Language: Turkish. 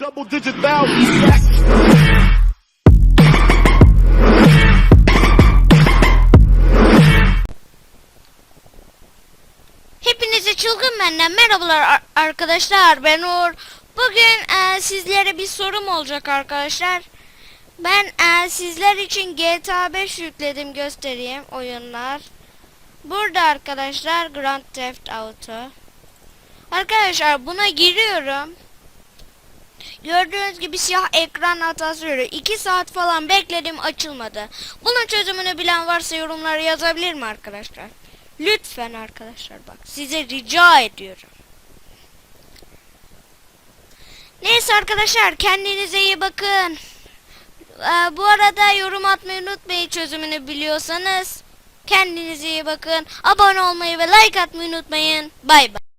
Double digit thousands. Hepinize çılgın benden merhabalar ar- arkadaşlar ben Uğur. Bugün e, sizlere bir sorum olacak arkadaşlar. Ben e, sizler için GTA 5 yükledim göstereyim oyunlar. Burada arkadaşlar Grand Theft Auto. Arkadaşlar buna giriyorum. Gördüğünüz gibi siyah ekran hatası veriyor. 2 saat falan bekledim açılmadı. Bunun çözümünü bilen varsa yorumlara yazabilir mi arkadaşlar? Lütfen arkadaşlar bak size rica ediyorum. Neyse arkadaşlar kendinize iyi bakın. Ee, bu arada yorum atmayı unutmayın çözümünü biliyorsanız. Kendinize iyi bakın. Abone olmayı ve like atmayı unutmayın. Bay bay.